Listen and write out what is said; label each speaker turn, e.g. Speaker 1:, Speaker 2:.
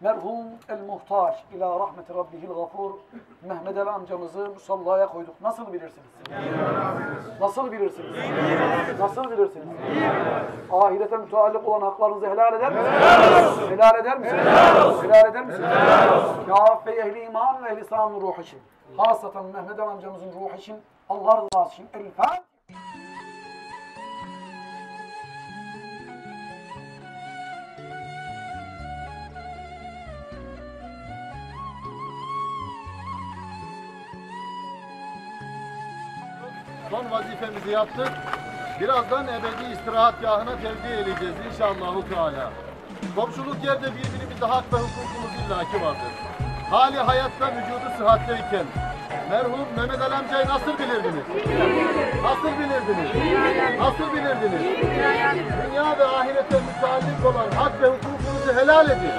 Speaker 1: merhum el muhtaç ila rahmeti rabbihil gafur Mehmet Ali amcamızı musallaya koyduk. Nasıl bilirsiniz? Nasıl bilirsiniz? Nasıl bilirsiniz? Ahirete müteallik olan haklarınızı helal eder misiniz? Helal eder misiniz? Helal eder misiniz? Kâfe ehli iman ve ehli İslam'ın ruhu için. Hasaten Mehmet Ali amcamızın ruhu için, Allah rızası için. El Fatiha.
Speaker 2: Son vazifemizi yaptık. Birazdan ebedi istirahatgahına tevdi edeceğiz inşallahu teala. Komşuluk yerde birbirimize hak ve hukukumuz illaki vardır. Hali hayatta vücudu sıhhatteyken merhum Mehmet Ali amcayı nasıl bilirdiniz? Nasıl bilirdiniz? Nasıl bilirdiniz? Dünya ve ahirete müteallik olan hak ve hukukunuzu helal edin.